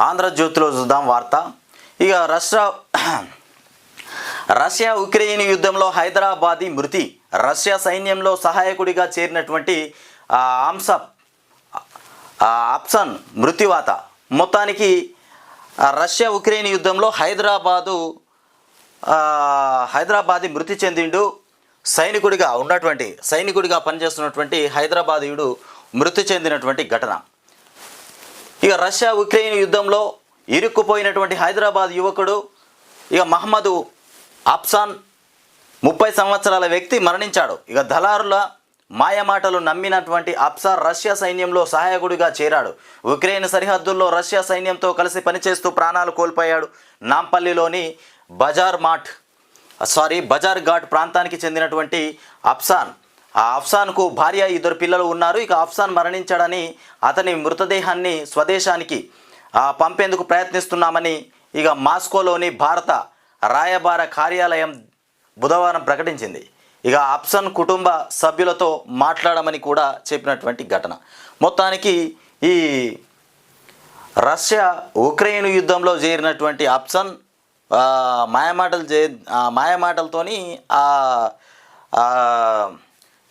ఆంధ్రజ్యోతిలో చూద్దాం వార్త. ఇక రష్యా రష్యా ఉక్రెయిన్ యుద్ధంలో హైదరాబాదీ మృతి. రష్యా సైన్యంలో సహాయకుడిగా చేరినటువంటి ఆ, అంశ ఆ, అప్సన్ మృత్యువాత మొత్తానికి రష్యా ఉక్రెయిన్ యుద్ధంలో హైదరాబాదు హైదరాబాదీ మృతి చెందిండు సైనికుడిగా ఉన్నటువంటి సైనికుడిగా పనిచేస్తున్నటువంటి హైదరాబాదీయుడు మృతి చెందినటువంటి ఘటన. ఇక రష్యా ఉక్రెయిన్ యుద్ధంలో ఇరుక్కుపోయినటువంటి హైదరాబాద్ యువకుడు ఇక మహమ్మదు అప్సాన్ ముప్పై సంవత్సరాల వ్యక్తి మరణించాడు. ఇక దళారుల మాయమాటలు నమ్మినటువంటి అప్సార్ రష్యా సైన్యంలో సహాయకుడిగా చేరాడు. ఉక్రెయిన్ సరిహద్దుల్లో రష్యా సైన్యంతో కలిసి పనిచేస్తూ ప్రాణాలు కోల్పోయాడు. నాంపల్లిలోని బజార్ మాట్ సారీ బజార్ ఘాట్ ప్రాంతానికి చెందినటువంటి అప్సాన్ ఆ అఫ్సాన్కు భార్య ఇద్దరు పిల్లలు ఉన్నారు. ఇక అఫ్సాన్ మరణించాడని అతని మృతదేహాన్ని స్వదేశానికి పంపేందుకు ప్రయత్నిస్తున్నామని ఇక మాస్కోలోని భారత రాయబార కార్యాలయం బుధవారం ప్రకటించింది. ఇక అప్సన్ కుటుంబ సభ్యులతో మాట్లాడమని కూడా చెప్పినటువంటి ఘటన. మొత్తానికి ఈ రష్యా ఉక్రెయిన్ యుద్ధంలో చేరినటువంటి అప్సన్ మాయమాటలు చే మాయమాటలతోని ఆ,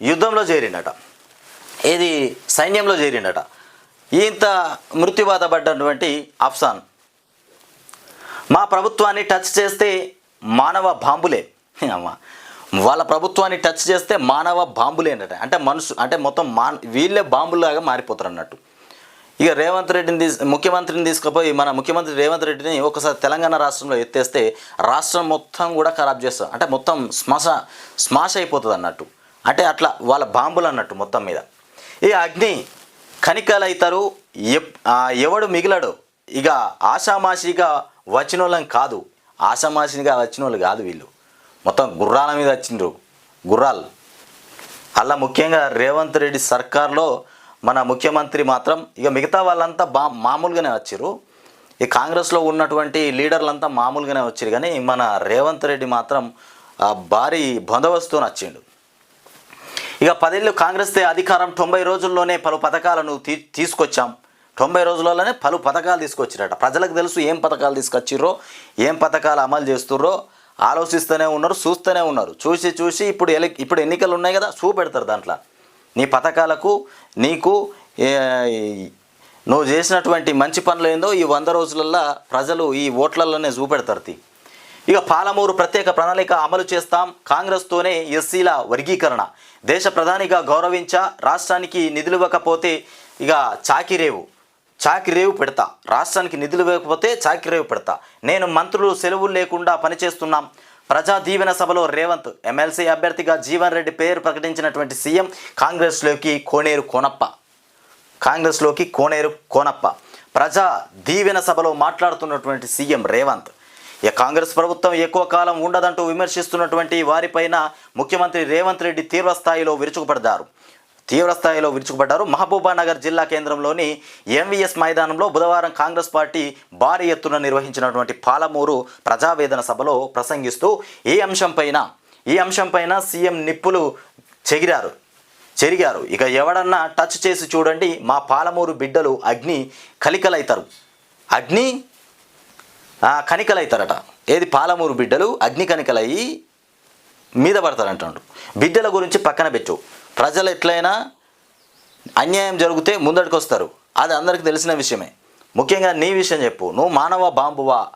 యుద్ధంలో చేరిండట. ఏది సైన్యంలో చేరిండట. ఇంత మృత్యుబాధ పడ్డటువంటి అఫ్సాన్. మా ప్రభుత్వాన్ని టచ్ చేస్తే మానవ బాంబులే. అమ్మా. వాళ్ళ ప్రభుత్వాన్ని టచ్ చేస్తే మానవ బాంబులే అన్నట అంటే మనుషు అంటే మొత్తం మా వీళ్ళే బాంబులాగా మారిపోతారు అన్నట్టు. ఇక రేవంత్ రెడ్డిని తీసు ముఖ్యమంత్రిని తీసుకుపోయి మన ముఖ్యమంత్రి రేవంత్ రెడ్డిని ఒకసారి తెలంగాణ రాష్ట్రంలో ఎత్తేస్తే రాష్ట్రం మొత్తం కూడా ఖరాబ్ చేస్తాం అంటే మొత్తం స్మశ స్మాష్ అయిపోతుంది అన్నట్టు అంటే అట్లా వాళ్ళ బాంబులు అన్నట్టు మొత్తం మీద. ఈ అగ్ని కనికలు అవుతారు ఎవడు మిగిలడు? ఇక ఆషామాషిగా వచ్చిన వాళ్ళని కాదు. ఆషామాషిగా వచ్చిన వాళ్ళు కాదు వీళ్ళు. మొత్తం గుర్రాల మీద వచ్చిండ్రు. గుర్రాలు. అలా ముఖ్యంగా రేవంత్ రెడ్డి సర్కార్లో మన ముఖ్యమంత్రి మాత్రం ఇక మిగతా వాళ్ళంతా బా మామూలుగానే వచ్చారు ఈ కాంగ్రెస్లో ఉన్నటువంటి లీడర్లంతా మామూలుగానే వచ్చారు కానీ మన రేవంత్ రెడ్డి మాత్రం భారీ బందోబస్తుతో వచ్చిండు ఇక పదేళ్ళు కాంగ్రెస్ అధికారం తొంభై రోజుల్లోనే పలు పథకాలను తీ తీసుకొచ్చాం. తొంభై రోజులలోనే పలు పథకాలు తీసుకొచ్చిరట. ప్రజలకు తెలుసు ఏం పథకాలు తీసుకొచ్చిర్రో ఏం పథకాలు అమలు చేస్తుర్రో ఆలోచిస్తూనే ఉన్నారు చూస్తూనే ఉన్నారు. చూసి చూసి ఇప్పుడు ఎలి ఇప్పుడు ఎన్నికలు ఉన్నాయి కదా చూపెడతారు దాంట్లో. నీ పథకాలకు నీకు నువ్వు చేసినటువంటి మంచి పనులు ఏందో ఈ వంద రోజులల్లో ప్రజలు ఈ ఓట్లలోనే చూపెడతారు తీ. ఇక పాలమూరు ప్రత్యేక ప్రణాళిక అమలు చేస్తాం. కాంగ్రెస్తోనే ఎస్సీల వర్గీకరణ. దేశ ప్రధానిగా గౌరవించా రాష్ట్రానికి నిధులు ఇవ్వకపోతే ఇక చాకిరేవు చాకిరేవు పెడతా. రాష్ట్రానికి నిధులు ఇవ్వకపోతే చాకిరేవు పెడతా. నేను మంత్రులు సెలవులు లేకుండా పనిచేస్తున్నాం. ప్రజా దీవెన సభలో రేవంత్ ఎమ్మెల్సీ అభ్యర్థిగా జీవన్ రెడ్డి పేరు ప్రకటించినటువంటి సీఎం కాంగ్రెస్లోకి కోనేరు కోనప్ప. కాంగ్రెస్లోకి కోనేరు కోనప్ప. ప్రజా దీవెన సభలో మాట్లాడుతున్నటువంటి సీఎం రేవంత్. ఇక కాంగ్రెస్ ప్రభుత్వం ఎక్కువ కాలం ఉండదంటూ విమర్శిస్తున్నటువంటి వారిపైన ముఖ్యమంత్రి రేవంత్ రెడ్డి తీవ్రస్థాయిలో విరుచుకుపడ్డారు. తీవ్రస్థాయిలో విరుచుకుపడ్డారు. మహబూబానగర్ జిల్లా కేంద్రంలోని ఎంవీఎస్ మైదానంలో బుధవారం కాంగ్రెస్ పార్టీ భారీ ఎత్తున నిర్వహించినటువంటి పాలమూరు ప్రజావేదన సభలో ప్రసంగిస్తూ ఈ అంశంపైన ఈ అంశంపైన సీఎం నిప్పులు చెగిరారు. చెరిగారు. ఇక ఎవడన్నా టచ్ చేసి చూడండి మా పాలమూరు బిడ్డలు అగ్ని కలికలైతారు. అగ్ని కనికలవుతారట కణికలైతారట. ఏది పాలమూరు బిడ్డలు అగ్ని కణికలయ్యి మీద పడతారంటాడు బిడ్డల గురించి పక్కన పెట్టు. ప్రజలు ఎట్లయినా అన్యాయం జరిగితే ముందటికి వస్తారు అది అందరికీ తెలిసిన విషయమే. ముఖ్యంగా నీ విషయం చెప్పు. నువ్వు మానవ బాంబువా?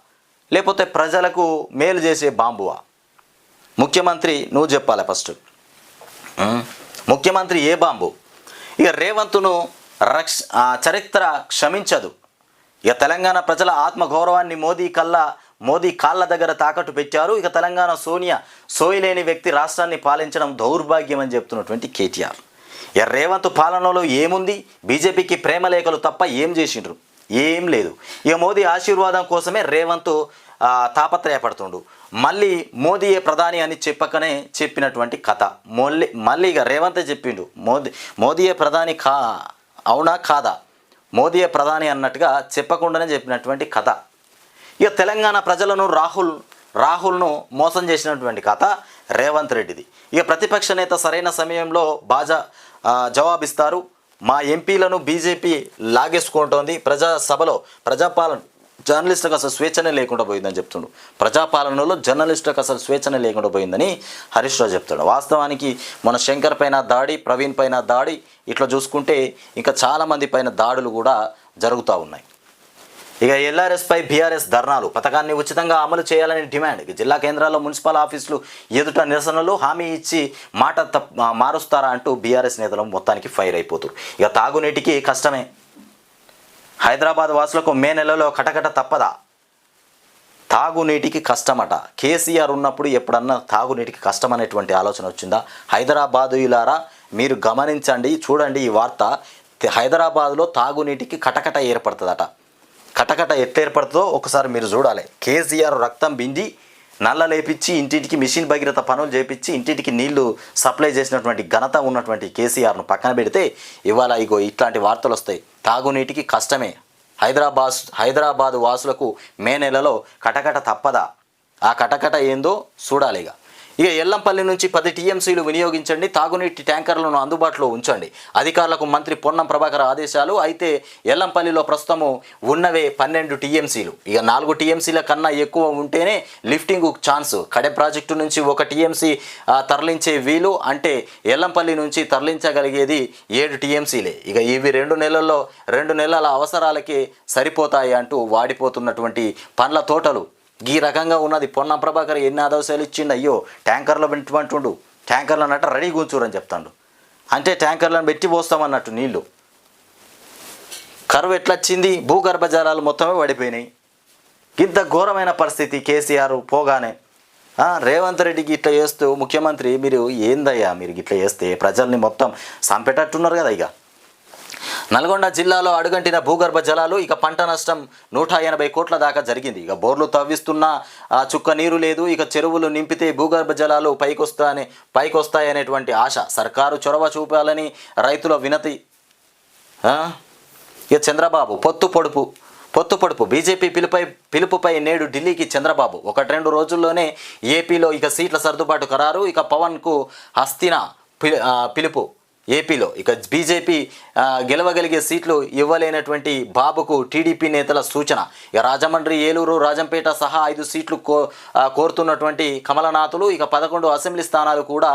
లేకపోతే ప్రజలకు మేలు చేసే బాంబువా? ముఖ్యమంత్రి నువ్వు చెప్పాలి ఫస్ట్. ముఖ్యమంత్రి ఏ బాంబు? ఇక రేవంత్ను రక్ష చరిత్ర క్షమించదు. ఇక తెలంగాణ ప్రజల ఆత్మగౌరవాన్ని మోదీ కల్లా మోదీ కాళ్ళ దగ్గర తాకట్టు పెట్టారు. ఇక తెలంగాణ సోనియా సోయిలేని వ్యక్తి రాష్ట్రాన్ని పాలించడం దౌర్భాగ్యం అని చెప్తున్నటువంటి కేటీఆర్. ఇక రేవంత్ పాలనలో ఏముంది? బీజేపీకి ప్రేమలేఖలు తప్ప ఏం చేసిండ్రు? ఏం లేదు. ఇక మోదీ ఆశీర్వాదం కోసమే రేవంత్ తాపత్రయపడుతుండు. మళ్ళీ మోదీయే ప్రధాని అని చెప్పకనే చెప్పినటువంటి కథ. మళ్ళీ మళ్ళీ ఇక రేవంతే చెప్పిండు. మోదీ మోదీయే ప్రధాని కా అవునా కాదా? మోదీయే ప్రధాని అన్నట్టుగా చెప్పకుండానే చెప్పినటువంటి కథ. ఇక తెలంగాణ ప్రజలను రాహుల్ రాహుల్ను మోసం చేసినటువంటి కథ రేవంత్ రెడ్డిది. ఇక ప్రతిపక్ష నేత సరైన సమయంలో బాజా జవాబిస్తారు. మా ఎంపీలను బీజేపీ లాగేసుకుంటోంది ప్రజా సభలో ప్రజాపాలన జర్నలిస్టులకు అసలు స్వేచ్ఛనే లేకుండా పోయిందని చెప్తుండు. ప్రజాపాలనలో జర్నలిస్టులకు అసలు స్వేచ్ఛనే లేకుండా పోయిందని హరీష్ రావు చెప్తాడు. వాస్తవానికి మన శంకర్ పైన దాడి ప్రవీణ్ పైన దాడి ఇట్లా చూసుకుంటే ఇంకా చాలామంది పైన దాడులు కూడా జరుగుతూ ఉన్నాయి. ఇక ఎల్ఆర్ఎస్పై బీఆర్ఎస్ ధర్నాలు పథకాన్ని ఉచితంగా అమలు చేయాలని డిమాండ్. జిల్లా కేంద్రాల్లో మున్సిపల్ ఆఫీసులు ఎదుట నిరసనలు హామీ ఇచ్చి మాట మారుస్తారా అంటూ బీఆర్ఎస్ నేతలు మొత్తానికి ఫైర్ అయిపోతారు. ఇక తాగునీటికి కష్టమే. హైదరాబాద్ వాసులకు మే నెలలో కటకట తప్పదా? తాగునీటికి కష్టమట. కేసీఆర్ ఉన్నప్పుడు ఎప్పుడన్నా తాగునీటికి కష్టం అనేటువంటి ఆలోచన వచ్చిందా? హైదరాబాదులారా మీరు గమనించండి చూడండి ఈ వార్త. హైదరాబాద్లో తాగునీటికి కటకట ఏర్పడుతుందట. కటకట ఎట్లా ఏర్పడుతుందో ఒకసారి మీరు చూడాలి. కేసీఆర్ రక్తం బింది నల్ల లేపించి ఇంటింటికి మిషన్ భగీరథ పనులు చేపించి ఇంటింటికి నీళ్ళు సప్లై చేసినటువంటి ఘనత ఉన్నటువంటి కేసీఆర్ను పక్కన పెడితే ఇవాళ ఇగో ఇట్లాంటి వార్తలు వస్తాయి. తాగునీటికి కష్టమే. హైదరాబాద్ హైదరాబాద్ వాసులకు మే నెలలో కటకట తప్పదా? ఆ కటకట ఏందో చూడాలి ఇక ఎల్లంపల్లి నుంచి పది టీఎంసీలు వినియోగించండి. తాగునీటి ట్యాంకర్లను అందుబాటులో ఉంచండి. అధికారులకు మంత్రి పొన్నం ప్రభాకర్ ఆదేశాలు. అయితే ఎల్లంపల్లిలో ప్రస్తుతము ఉన్నవే పన్నెండు టీఎంసీలు. ఇక నాలుగు టీఎంసీల కన్నా ఎక్కువ ఉంటేనే లిఫ్టింగ్ ఛాన్స్. కడే ప్రాజెక్టు నుంచి ఒక టీఎంసీ తరలించే వీలు. అంటే ఎల్లంపల్లి నుంచి తరలించగలిగేది ఏడు టీఎంసీలే. ఇక ఇవి రెండు నెలల్లో రెండు నెలల అవసరాలకే సరిపోతాయి అంటూ వాడిపోతున్నటువంటి పండ్ల తోటలు. ఈ రకంగా ఉన్నది. పొన్నం ప్రభాకర్ ఎన్ని ఆదోశాలు ఇచ్చిండు? అయ్యో ట్యాంకర్లో పెట్టమంటుండు. ట్యాంకర్లు అన్నట్టు రెడీ కూర్చోరని చెప్తాడు. అంటే ట్యాంకర్లను పెట్టి పోస్తామన్నట్టు నీళ్ళు. కరువు ఎట్లొచ్చింది? భూగర్భ జలాలు మొత్తమే పడిపోయినాయి. ఇంత ఘోరమైన పరిస్థితి కేసీఆర్ పోగానే. రేవంత్ రెడ్డికి ఇట్లా చేస్తూ ముఖ్యమంత్రి మీరు ఏందయ్యా మీరు ఇట్లా చేస్తే? ప్రజల్ని మొత్తం సంపేటట్టున్నారు కదా ఇక. నల్గొండ జిల్లాలో అడుగంటిన భూగర్భ జలాలు ఇక పంట నష్టం నూట ఎనభై కోట్ల దాకా జరిగింది. ఇక బోర్లు తవ్విస్తున్న ఆ, చుక్క నీరు లేదు ఇక చెరువులు నింపితే భూగర్భ జలాలు పైకొస్తాయని పైకొస్తాయనేటువంటి ఆశ సర్కారు చొరవ చూపాలని రైతుల వినతి. ఇక చంద్రబాబు పొత్తు పొడుపు పొత్తు పొడుపు. బీజేపీ పిలుపై పిలుపుపై నేడు ఢిల్లీకి చంద్రబాబు. ఒకటి రెండు రోజుల్లోనే ఏపీలో ఇక సీట్ల సర్దుబాటు ఖరారు. ఇక పవన్కు హస్తిన పిలుపు. ఏపీలో ఇక బీజేపీ గెలవగలిగే సీట్లు ఇవ్వలేనటువంటి బాబుకు టీడీపీ నేతల సూచన. ఇక రాజమండ్రి ఏలూరు రాజంపేట సహా ఐదు సీట్లు కో కోరుతున్నటువంటి కమలనాథులు ఇక పదకొండు అసెంబ్లీ స్థానాలు కూడా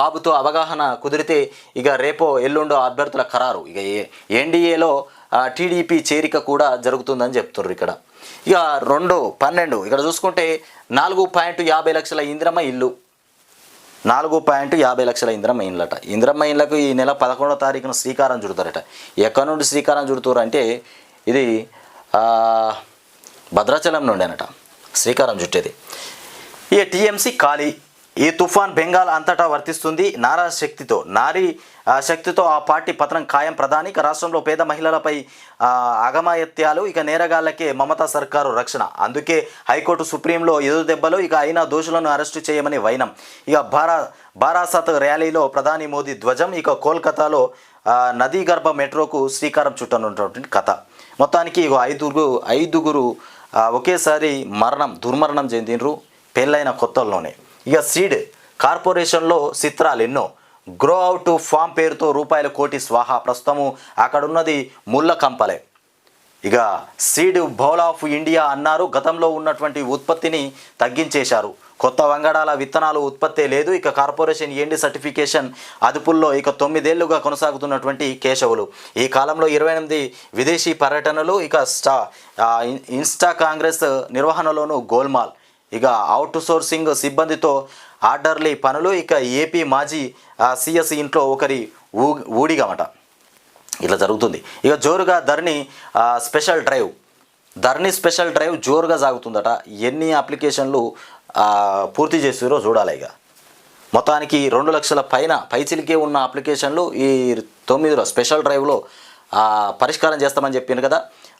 బాబుతో అవగాహన కుదిరితే ఇక రేపో ఎల్లుండో అభ్యర్థుల ఖరారు. ఇక ఎన్డీఏలో టీడీపీ చేరిక కూడా జరుగుతుందని చెప్తున్నారు ఇక్కడ. ఇక రెండు పన్నెండు. ఇక్కడ చూసుకుంటే నాలుగు పాయింట్ యాభై లక్షల ఇందిరమ్మ ఇల్లు. నాలుగు పాయింట్ యాభై లక్షల ఇంద్రమ్మ ఇండ్లట ఇంద్రమ్మ ఇండ్లకు ఈ నెల పదకొండో తారీఖున శ్రీకారం చుడతారట. ఎక్కడి నుండి శ్రీకారం చుడుతారు అంటే ఇది భద్రాచలం నుండి అనట శ్రీకారం చుట్టేది. ఈ టీఎంసీ ఖాళీ. ఈ తుఫాన్ బెంగాల్ అంతటా వర్తిస్తుంది. నారా శక్తితో నారీ శక్తితో ఆ పార్టీ పతనం ఖాయం. ప్రధాని ఇక రాష్ట్రంలో పేద మహిళలపై అగమాయత్యాలు ఇక నేరగాళ్ళకే మమతా సర్కారు రక్షణ. అందుకే హైకోర్టు సుప్రీంలో ఎదురు దెబ్బలు ఇక అయినా దోషులను అరెస్టు చేయమని వైనం. ఇక బారా బారాసత్ ర్యాలీలో ప్రధాని మోదీ ధ్వజం ఇక కోల్కతాలో నదీ గర్భ మెట్రోకు శ్రీకారం చుట్టనున్నటువంటి కథ. మొత్తానికి ఇక ఐదుగురు ఐదుగురు ఒకేసారి మరణం దుర్మరణం చెందినరు పెళ్ళైన కొత్తల్లోనే. ఇక సీడ్ కార్పొరేషన్లో చిత్రాలు ఎన్నో. గ్రో అవుట్ ఫామ్ పేరుతో రూపాయల కోటి స్వాహా ప్రస్తుతము అక్కడున్నది ముళ్ళ కంపలే. ఇక సీడ్ బౌల్ ఆఫ్ ఇండియా అన్నారు. గతంలో ఉన్నటువంటి ఉత్పత్తిని తగ్గించేశారు. కొత్త వంగడాల విత్తనాలు ఉత్పత్తే లేదు. ఇక కార్పొరేషన్ ఎండి సర్టిఫికేషన్ అదుపుల్లో ఇక తొమ్మిదేళ్ళుగా కొనసాగుతున్నటువంటి కేశవులు. ఈ కాలంలో ఇరవై ఎనిమిది విదేశీ పర్యటనలు ఇక స్టా ఇన్స్టా కాంగ్రెస్ నిర్వహణలోను గోల్మాల్. ఇక అవుట్ సోర్సింగ్ సిబ్బందితో ఆర్డర్లీ పనులు ఇక ఏపీ మాజీ సిఎస్ ఇంట్లో ఒకరి ఊ ఊడిగమట. ఇట్లా జరుగుతుంది. ఇక జోరుగా Dharani special drive. Dharani special drive జోరుగా సాగుతుందట. ఎన్ని అప్లికేషన్లు పూర్తి చేసిరో చూడాలి ఇక. మొత్తానికి రెండు లక్షల పైన పైచిలికే ఉన్న అప్లికేషన్లు ఈ తొమ్మిదిలో స్పెషల్ డ్రైవ్లో పరిష్కారం చేస్తామని చెప్పింది కదా.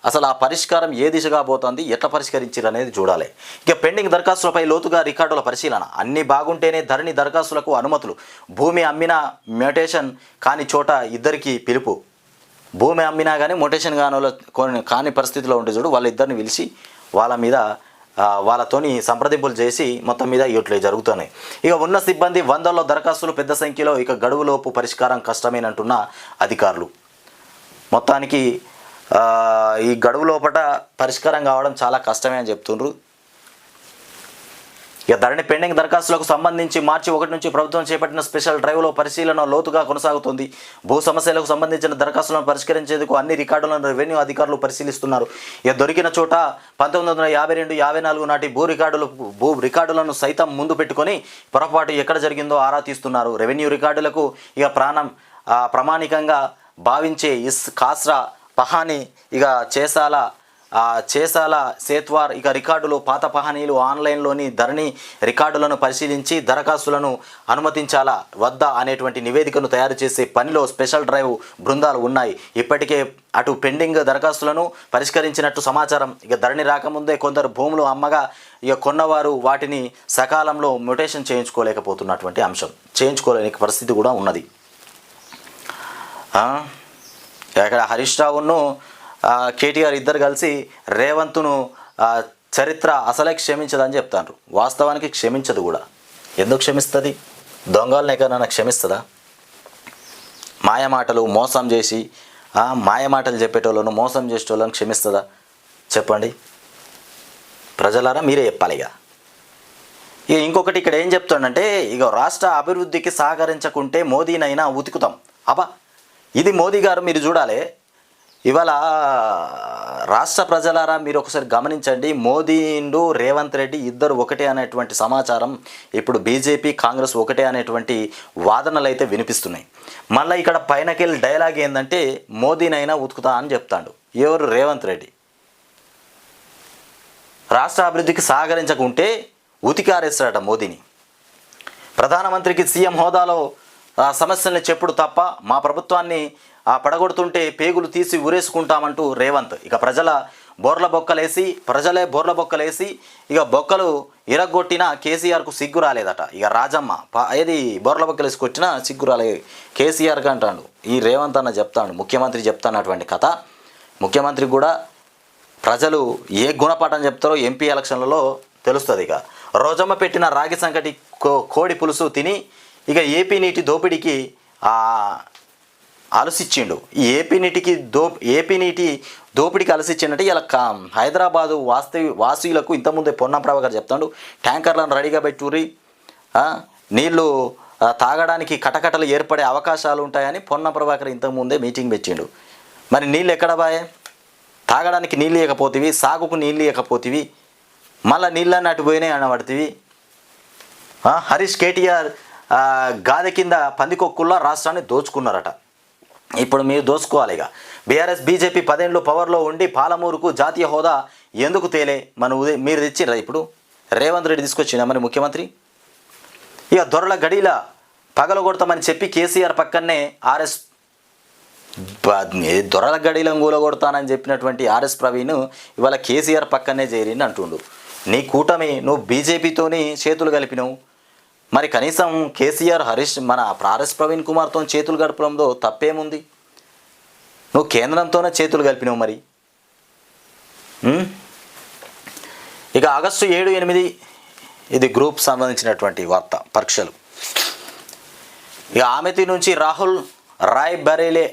అసలు ఆ పరిష్కారం ఏ దిశగా పోతుంది ఎట్లా పరిష్కరించారు అనేది చూడాలి. ఇక పెండింగ్ దరఖాస్తులపై లోతుగా రికార్డుల పరిశీలన. అన్ని బాగుంటేనే ధరణి దరఖాస్తులకు అనుమతులు. భూమి అమ్మిన మ్యూటేషన్ కాని చోట ఇద్దరికి పిలుపు. భూమి అమ్మినా కానీ మ్యూటేషన్ కాని కొన్ని కాని పరిస్థితిలో ఉంటే చూడు వాళ్ళిద్దరిని పిలిచి వాళ్ళ మీద వాళ్ళతోని సంప్రదింపులు చేసి మొత్తం మీద ఇట్లే జరుగుతున్నాయి. ఇక ఉన్న సిబ్బంది వందల్లో దరఖాస్తులు పెద్ద సంఖ్యలో ఇక గడువులోపు పరిష్కారం కష్టమేనంటున్న అధికారులు. మొత్తానికి ఈ గడువు లోపల పరిష్కారం కావడం చాలా కష్టమే అని చెప్తుండ్రు. ఇక ధరణి పెండింగ్ దరఖాస్తులకు సంబంధించి మార్చి ఒకటి నుంచి ప్రభుత్వం చేపట్టిన స్పెషల్ డ్రైవ్లో పరిశీలన లోతుగా కొనసాగుతుంది. భూ సమస్యలకు సంబంధించిన దరఖాస్తులను పరిష్కరించేందుకు అన్ని రికార్డులను రెవెన్యూ అధికారులు పరిశీలిస్తున్నారు. ఇక దొరికిన చోట పంతొమ్మిది వందల యాభై రెండు యాభై నాలుగు నాటి భూ రికార్డులు భూ రికార్డులను సైతం ముందు పెట్టుకొని పొరపాటు ఎక్కడ జరిగిందో ఆరా తీస్తున్నారు. రెవెన్యూ రికార్డులకు ఇక ప్రాణం ప్రామాణికంగా భావించే ఇస్ కాస్రా పహాని ఇక చేసాల చేసాల సేత్వార్ ఇక రికార్డులు పాత పహానీలు ఆన్లైన్లోని ధరణి రికార్డులను పరిశీలించి దరఖాస్తులను అనుమతించాలా? వద్దా అనేటువంటి నివేదికను తయారు చేసే పనిలో స్పెషల్ డ్రైవ్ బృందాలు ఉన్నాయి. ఇప్పటికే అటు పెండింగ్ దరఖాస్తులను పరిష్కరించినట్టు సమాచారం. ఇక ధరణి రాకముందే కొందరు భూములు అమ్మగా ఇక కొన్నవారు వాటిని సకాలంలో మ్యుటేషన్ చేయించుకోలేకపోతున్నటువంటి అంశం. చేయించుకోలేని పరిస్థితి కూడా ఉన్నది. ఇక్కడ హరీష్ రావును కేటీఆర్ ఇద్దరు కలిసి రేవంత్ను చరిత్ర అసలే క్షమించదని చెప్తాను వాస్తవానికి క్షమించదు కూడా. ఎందుకు క్షమిస్తుంది? దొంగలను ఎక్కడైనా క్షమిస్తుందా? మాయమాటలు మోసం చేసి మాయమాటలు చెప్పేటోళ్ళను మోసం చేసేటోళ్ళను క్షమిస్తుందా? చెప్పండి. ప్రజలారా మీరే చెప్పాలి ఇక. ఇక ఇంకొకటి ఇక్కడ ఏం చెప్తాడంటే ఇక రాష్ట్ర అభివృద్ధికి సహకరించకుంటే మోదీనైనా ఉతుకుతాం. అబ్బా ఇది మోదీ గారు మీరు చూడాలి. ఇవాళ రాష్ట్ర ప్రజలారా మీరు ఒకసారి గమనించండి. మోదీండు రేవంత్ రెడ్డి ఇద్దరు ఒకటే అనేటువంటి సమాచారం ఇప్పుడు బీజేపీ కాంగ్రెస్ ఒకటే అనేటువంటి వాదనలు అయితే వినిపిస్తున్నాయి. మళ్ళీ ఇక్కడ పైనకెళ్ళి డైలాగ్ ఏంటంటే మోదీనైనా ఉతుకుతా అని చెప్తాడు. ఎవరు? రేవంత్ రెడ్డి. రాష్ట్ర అభివృద్ధికి సహకరించకుంటే ఉతికారేస్తాడట మోదీని. ప్రధానమంత్రికి సీఎం హోదాలో సమస్యల్ని చెప్పుడు తప్ప మా ప్రభుత్వాన్ని ఆ పడగొడుతుంటే పేగులు తీసి ఉరేసుకుంటామంటూ రేవంత్. ఇక ప్రజల బోర్ల బొక్కలేసి ప్రజలే బోర్ల బొక్కలేసి ఇక బొక్కలు ఇరగొట్టిన కేసీఆర్కు సిగ్గు రాలేదట. ఇక రాజమ్మ ప- ఏది బోర్ల బొక్కలేసి కొట్టిన సిగ్గు రాలే. కేసీఆర్కి అంటాడు ఈ రేవంత్ అన్న చెప్తాడు. ముఖ్యమంత్రి చెప్తానటువంటి కథ. ముఖ్యమంత్రి కూడా ప్రజలు ఏ గుణపాఠం చెప్తారో ఎంపీ ఎలక్షన్లలో తెలుస్తుంది ఇక. రోజమ్మ పెట్టిన రాగి సంకటి కో కోడి పులుసు తిని ఇక ఏపీ నీటి దోపిడీకి అలసిచ్చిండు. ఈ ఏపీ నీటికి దో ఏపీ నీటి దోపిడీకి అలసిచ్చిండంటే ఇలా కా హైదరాబాదు వాస్తవి వాసులకు ఇంతకుముందే పొన్నం ప్రభాకర్ చెప్తాడు. ట్యాంకర్లను రెడీగా పెట్టుర్రి. నీళ్ళు తాగడానికి కటకటలు ఏర్పడే అవకాశాలు ఉంటాయని పొన్నం ప్రభాకర్ ఇంతకుముందే మీటింగ్ పెట్టిండు. మరి నీళ్ళు ఎక్కడ బాయే? తాగడానికి నీళ్ళు ఇవ్వకపోతేవి సాగుకు నీళ్ళు ఇవ్వకపోతివి మళ్ళీ నీళ్ళని అటు పోయినాయి అనబడుతుంది హరీష్ కేటీఆర్ గాది కింద పందికొక్కుల్లో రాష్ట్రాన్ని దోచుకున్నారట. ఇప్పుడు మీరు దోచుకోవాలి ఇక బీఆర్ఎస్ బీజేపీ పదేళ్ళు పవర్లో ఉండి పాలమూరుకు జాతీయ హోదా ఎందుకు తేలే? మన ఉదయం మీరు తెచ్చిర్రా ఇప్పుడు? రేవంత్ రెడ్డి తీసుకొచ్చిందా మరి ముఖ్యమంత్రి? ఇక దొరల గడిల పగలగొడతామని చెప్పి కేసీఆర్ పక్కనే ఆర్ఎస్ దొరల గడిలం కూలగొడతానని చెప్పినటువంటి ఆర్ఎస్ ప్రవీణ్ ఇవాళ కేసీఆర్ పక్కనే చేరింది అంటుండు. నీ కూటమి నువ్వు బీజేపీతోని చేతులు కలిపినావు. మరి కనీసం కేసీఆర్ హరీష్ మన ఆర్ఎస్ ప్రవీణ్ కుమార్తో చేతులు గడపడంలో తప్పేముంది? నువ్వు కేంద్రంతోనే చేతులు కలిపినావు మరి. ఇక ఆగస్టు ఏడు ఎనిమిది ఇది గ్రూప్ సంబంధించినటువంటి వార్త పరీక్షలు. ఇక ఆమెతి నుంచి రాహుల్ రాయ్ బరేలే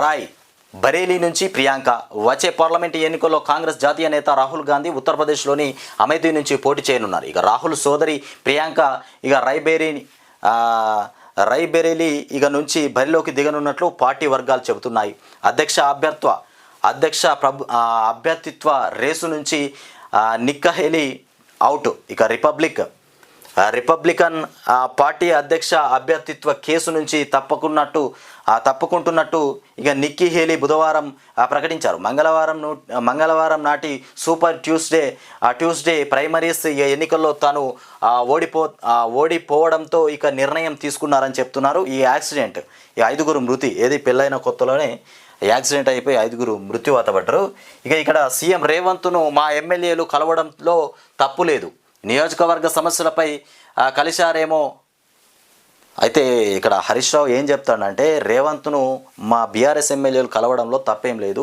రాయ్ బరేలీ నుంచి ప్రియాంక వచ్చే పార్లమెంట్ ఎన్నికల్లో కాంగ్రెస్ జాతీయ నేత రాహుల్ గాంధీ ఉత్తరప్రదేశ్లోని అమేథీ నుంచి పోటీ చేయనున్నారు. ఇక రాహుల్ సోదరి ప్రియాంక ఇక రైబేరీ రైబెరేలీ ఇక నుంచి బరిలోకి దిగనున్నట్లు పార్టీ వర్గాలు చెబుతున్నాయి. అధ్యక్ష అభ్యర్థ్వ అధ్యక్ష ప్రభు అభ్యర్థిత్వ రేసు నుంచి ఆ, అవుట్. ఇక రిపబ్లిక్ రిపబ్లికన్ ఆ, పార్టీ అధ్యక్ష అభ్యర్థిత్వ కేసు నుంచి తప్పకున్నట్టు తప్పుకుంటున్నట్టు ఇక నిక్కీ హేలీ బుధవారం ప్రకటించారు. మంగళవారం మంగళవారం నాటి సూపర్ ట్యూస్డే ఆ ట్యూస్డే ప్రైమరీస్ ఇక ఎన్నికల్లో తాను ఓడిపో ఓడిపోవడంతో ఇక నిర్ణయం తీసుకున్నారని చెప్తున్నారు. ఈ యాక్సిడెంట్ ఈ ఐదుగురు మృతి ఏది పెళ్ళైన కొత్తలోనే యాక్సిడెంట్ అయిపోయి ఐదుగురు మృత్యువాత పడ్డారు. ఇక ఇక్కడ సీఎం రేవంత్ను మా ఎమ్మెల్యేలు కలవడంలో తప్పు లేదు. నియోజకవర్గ సమస్యలపై కలిశారేమో. అయితే ఇక్కడ హరీష్ రావు ఏం చెప్తాడంటే రేవంత్ను మా బీఆర్ఎస్ ఎమ్మెల్యేలు కలవడంలో తప్పేం లేదు.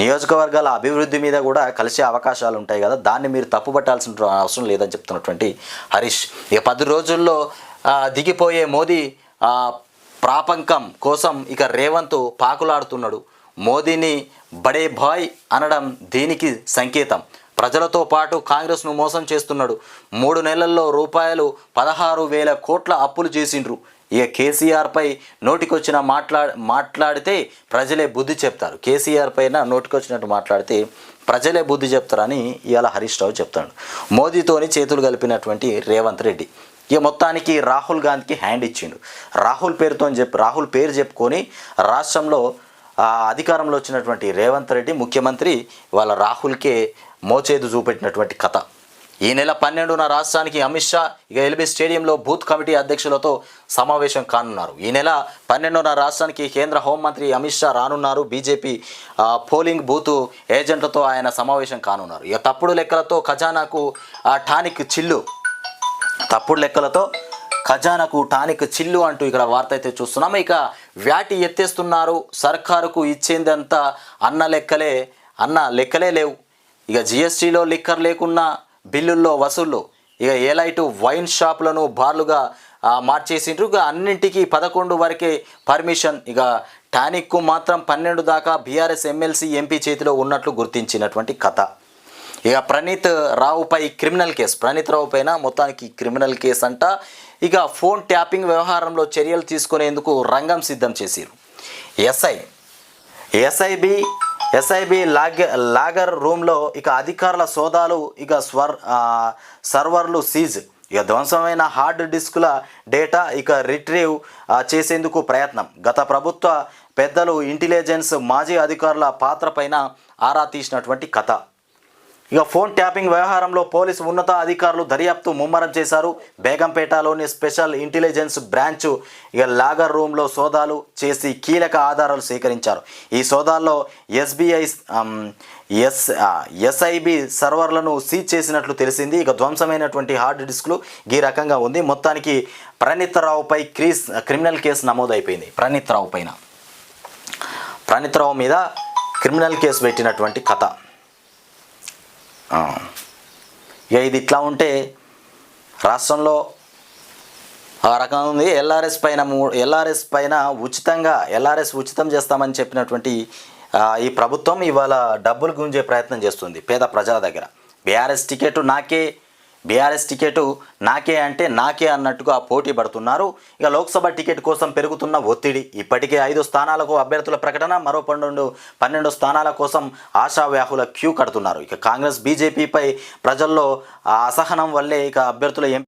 నియోజకవర్గాల అభివృద్ధి మీద కూడా కలిసే అవకాశాలు ఉంటాయి కదా దాన్ని మీరు తప్పుపట్టాల్సిన అవసరం లేదని చెప్తున్నటువంటి హరీష్. ఇక పది రోజుల్లో దిగిపోయే మోదీ ప్రాపంకం కోసం ఇక రేవంత్ పాకులాడుతున్నాడు. మోదీని బడే భాయ్ అనడం దీనికి సంకేతం. ప్రజలతో పాటు కాంగ్రెస్ను మోసం చేస్తున్నాడు. మూడు నెలల్లో రూపాయలు పదహారు వేల కోట్ల అప్పులు చేసిండ్రు. ఇక కేసీఆర్పై నోటికొచ్చిన మాట్లా మాట్లాడితే ప్రజలే బుద్ధి చెప్తారు. కేసీఆర్ పైన నోటికొచ్చినట్టు మాట్లాడితే ప్రజలే బుద్ధి చెప్తారని ఇవాళ హరీష్ రావు చెప్తాడు. మోదీతోని చేతులు కలిపినటువంటి రేవంత్ రెడ్డి ఇక మొత్తానికి రాహుల్ గాంధీకి హ్యాండ్ ఇచ్చిండు. రాహుల్ పేరుతో చెప్పి రాహుల్ పేరు చెప్పుకొని రాష్ట్రంలో అధికారంలో వచ్చినటువంటి రేవంత్ రెడ్డి ముఖ్యమంత్రి వాళ్ళ రాహుల్కే మోచేదు చూపెట్టినటువంటి కథ. ఈ నెల పన్నెండున రాష్ట్రానికి అమిత్ షా ఇక ఎల్బీ స్టేడియంలో బూత్ కమిటీ అధ్యక్షులతో సమావేశం కానున్నారు. ఈ నెల పన్నెండున రాష్ట్రానికి కేంద్ర హోంమంత్రి అమిత్ షా రానున్నారు. బీజేపీ పోలింగ్ బూత్ ఏజెంట్లతో ఆయన సమావేశం కానున్నారు. ఇక తప్పుడు లెక్కలతో ఖజానాకు ఆ టానిక్ చిల్లు. తప్పుడు లెక్కలతో ఖజానాకు టానిక్ చిల్లు అంటూ ఇక్కడ వార్త అయితే చూస్తున్నాం. ఇక వ్యాటి ఎత్తేస్తున్నారు. సర్కారుకు ఇచ్చేందంతా అన్న లెక్కలే అన్న లెక్కలే లేవు. ఇక జిఎస్టీలో లిక్కర్ లేకున్నా బిల్లుల్లో వసూళ్ళు ఇక ఏలైటు వైన్ షాపులను బార్లుగా మార్చేసిండ్రు. ఇక అన్నింటికి పదకొండు వరకే పర్మిషన్. ఇక టానిక్కు మాత్రం పన్నెండు దాకా బీఆర్ఎస్ ఎమ్మెల్సీ ఎంపీ చేతిలో ఉన్నట్లు గుర్తించినటువంటి కథ. ఇక ప్రణీత్ రావుపై క్రిమినల్ కేసు. ప్రణీత్ రావు పైన మొత్తానికి క్రిమినల్ కేసు అంట ఇక ఫోన్ ట్యాపింగ్ వ్యవహారంలో చర్యలు తీసుకునేందుకు రంగం సిద్ధం చేశారు SI. SIB SIB log logger రూమ్లో ఇక అధికారుల సోదాలు ఇక స్వర్ సర్వర్లు సీజ్. ఇక ధ్వంసమైన హార్డ్ డిస్కుల డేటా ఇక రిట్రీవ్ చేసేందుకు ప్రయత్నం. గత ప్రభుత్వ పెద్దలు ఇంటెలిజెన్స్ మాజీ అధికారుల పాత్ర పైన ఆరా తీసినటువంటి కథ. ఇక ఫోన్ ట్యాపింగ్ వ్యవహారంలో పోలీసు ఉన్నత అధికారులు దర్యాప్తు ముమ్మరం చేశారు. బేగంపేటలోని స్పెషల్ ఇంటెలిజెన్స్ బ్రాంచ్ ఇక లాగర్ రూమ్లో సోదాలు చేసి కీలక ఆధారాలు సేకరించారు. ఈ సోదాల్లో ఎస్బీఐ ఎస్ ఎస్ఐబి సర్వర్లను సీజ్ చేసినట్లు తెలిసింది. ఇక ధ్వంసమైనటువంటి హార్డ్ డిస్క్లు ఈ రకంగా ఉంది. మొత్తానికి ప్రణీత్ రావుపై క్రీస్ క్రిమినల్ కేసు నమోదైపోయింది. ప్రణీత్ రావు పైన. ప్రణీతరావు మీద క్రిమినల్ కేసు పెట్టినటువంటి కథ. ఇక ఇది ఇట్లా ఉంటే రాష్ట్రంలో ఆ రకంగా ఉంది. ఎల్ఆర్ఎస్ పైన ఎల్ఆర్ఎస్ పైన ఉచితంగా ఎల్ఆర్ఎస్ ఉచితం చేస్తామని చెప్పినటువంటి ఈ ప్రభుత్వం ఇవాళ డబ్బులు గుంజే ప్రయత్నం చేస్తుంది పేద ప్రజల దగ్గర. బీఆర్ఎస్ టికెట్ నాకే బీఆర్ఎస్ టికెట్ నాకే అంటే నాకే అన్నట్టుగా పోటీ పడుతున్నారు. ఇక లోక్సభ టికెట్ కోసం పెరుగుతున్న ఒత్తిడి ఇప్పటికే ఐదు స్థానాలకు అభ్యర్థుల ప్రకటన మరో పన్నెండు పన్నెండు స్థానాల కోసం ఆశావ్యాహుల క్యూ కడుతున్నారు. ఇక కాంగ్రెస్ బీజేపీపై ప్రజల్లో అసహనం వల్లే ఇక అభ్యర్థుల ఎంపిక